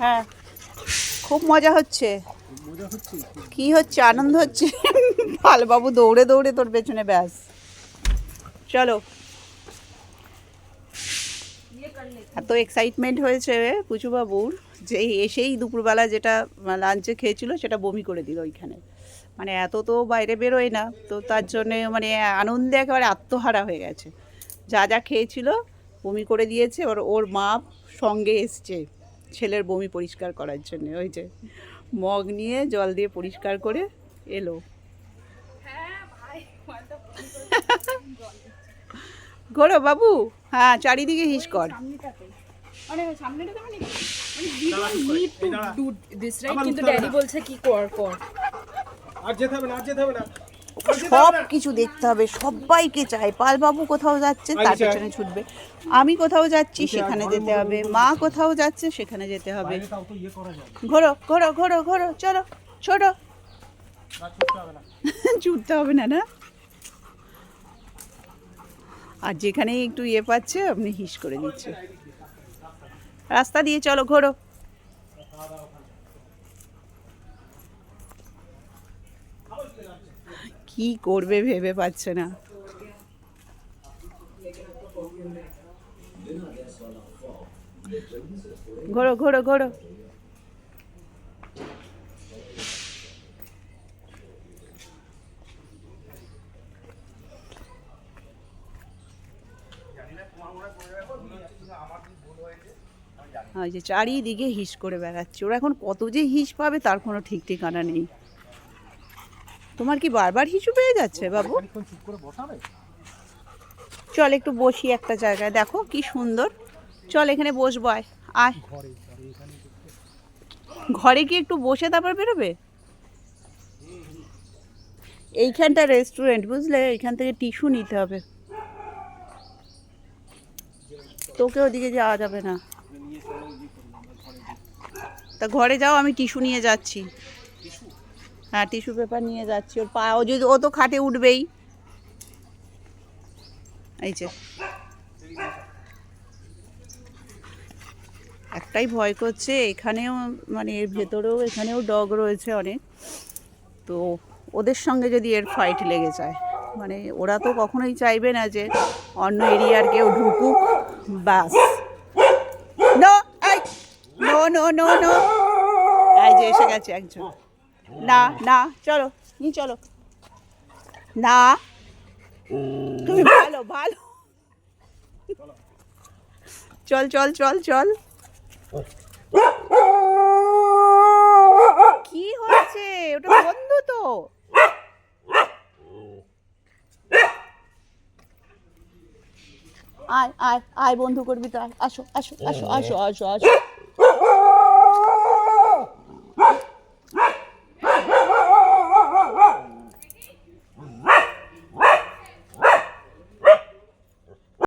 হ্যাঁ। খুব মজা হচ্ছে। কি হচ্ছে? আনন্দ হচ্ছে। পালবাবু দৌড়ে দৌড়ে তোর পেছনে ব্যাস। চলো। এত এক্সাইটমেন্ট হয়েছে পুচুবাবুর যে এসেই দুপুরবেলা যেটা লাঞ্চে খেয়েছিল সেটা বমি করে দিল ওইখানে। মানে এত তো বাইরে বেরোয় না, তো তার জন্যে মানে আনন্দে একেবারে আত্মহারা হয়ে গেছে। যা যা খেয়েছিল বমি করে দিয়েছে, ওর ওর মা সঙ্গে এসছে। ছেলের বমি পরিষ্কার করার জন্য ওই যে মগ নিয়ে জল দিয়ে পরিষ্কার করে এলো ঘোরো বাবু হ্যাঁ চারিদিকে হিস কর মানে সামনেটা তো মানে need to do this right কিন্তু ড্যাডি বলছে কি কর কর আর যেতে হবে না আর যেতে হবে না সব কিছু দেখতে হবে সবাইকে চাই। পালবাবু কোথাও যাচ্ছে তার আচ্ছা। পেছনে ছুটবে। আমি কোথাও যাচ্ছি সেখানে যেতে হবে। মা কোথাও যাচ্ছে সেখানে যেতে হবে। ইয়ে ঘোরো ঘোরো ঘোরো ঘোরো চলো ছোট। ছুটতে হবে না। না আর যেখানেই একটু ইয়ে পাচ্ছে আপনি হিস করে দিচ্ছে। রাস্তা দিয়ে চলো ঘোরো। কি করবে ভেবে পাচ্ছে না। ঘোরো ঘোরো ঘোরো। ওই যে চারিদিকে হিস করে বেড়াচ্ছে। ওরা এখন কত যে হিস পাবে তার কোনো ঠিক ঠিকানা নেই। তোমার কি বারবার হিসু পেয়ে যাচ্ছে বাবু? চল একটু বসি একটা জায়গায় দেখো কি সুন্দর। চল এখানে বসবো আয় আয়। ঘরে কি একটু বসে তারপর বেরোবে? এইখানটা রেস্টুরেন্ট বুঝলে? এইখান থেকে টিস্যু নিতে হবে। তোকে ওদিকে যাওয়া যাবে না। তা ঘরে যাও আমি টিস্যু নিয়ে যাচ্ছি। হ্যাঁ টিস্যু পেপার নিয়ে যাচ্ছি। ওর পা ও যদি ও তো খাটে উঠবেই। এই যে। একটাই ভয় করছে, এখানেও মানে এর ভেতরেও এখানেও ডগ রয়েছে অনেক। তো ওদের সঙ্গে যদি এর ফাইট লেগে যায় মানে ওরা তো কখনোই চাইবে না যে অন্য এরিয়ার কেউ ঢুকুক বাস নো নো নো নো এই যে, এসে গেছে একজন। না না চলো নি চলো। না। তুমি ভালো ভালো। চল চল চল চল। কি হয়েছে? ওটা বন্ধ তো। আয় আয় আয় বন্ধু করবি তো। আয়। আসো আসো আসো আসো আসো আসো।